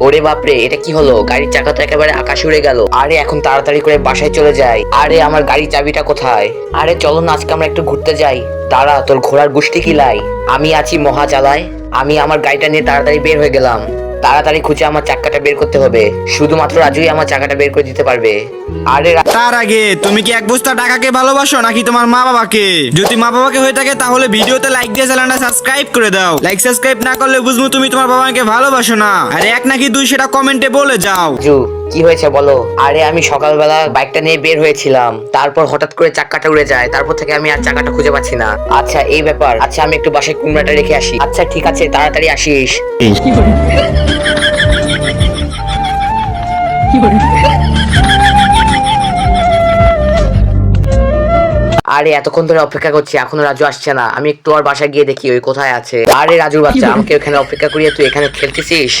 ওরে বাপরে, এটা কি হলো? গাড়ির চাকা তো একেবারে আকাশ উড়ে গেল। আরে, এখন তাড়াতাড়ি করে বাসায় চলে যাই। আরে, আমার গাড়ির চাবিটা কোথায়? আরে, চলো না, আজকে আমরা একটু ঘুরতে যাই। দাঁড়া, তোর ঘোড়ার গোষ্ঠী কিলাই আমি আছি মহাজালায়। আমি আমার গাড়িটা নিয়ে তাড়াতাড়ি বের হয়ে গেলাম। তাড়াতাড়ি খুঁজে আমার চাকাটা বের করতে হবে। শুধুমাত্র রাজুই আমার চাকাটা বের করে দিতে পারবে। আরে তার আগে তুমি কি এক বস্তা টাকাকে ভালোবাসো নাকি তোমার মা বাবাকে? যদি মা বাবাকে হয়ে থাকে তাহলে ভিডিওতে লাইক দিয়ে চ্যানেলটা সাবস্ক্রাইব করে দাও। লাইক সাবস্ক্রাইব না করলে বুঝব তুমি তোমার বাবাকে ভালোবাসো না। আর এক নাকি দুই সেটা কমেন্টে বলে যাও। কি হয়েছে বলো? আরে আমি সকালবেলা বাইকটা নিয়ে বের হয়েছিলাম। তারপর হঠাৎ করে চাকাটা উড়ে যায়। তারপর থেকে আমি আর চাকাটা খুঁজে পাচ্ছি না। আচ্ছা এই ব্যাপার। আচ্ছা আমি একটু বাসায় কুমড়াটা রেখে আসি। আচ্ছা ঠিক আছে তাড়াতাড়ি আসিস। আরে এতক্ষণ ধরে অপেক্ষা করছি। এখনও রাজু আসছে না। আমি একটু আর বাসায় গিয়ে দেখি ওই কোথায় আছে। আরে রাজুর বাচ্চা আমাকে ওখানে অপেক্ষা করিয়ে তুই এখানে খেলতেছিস?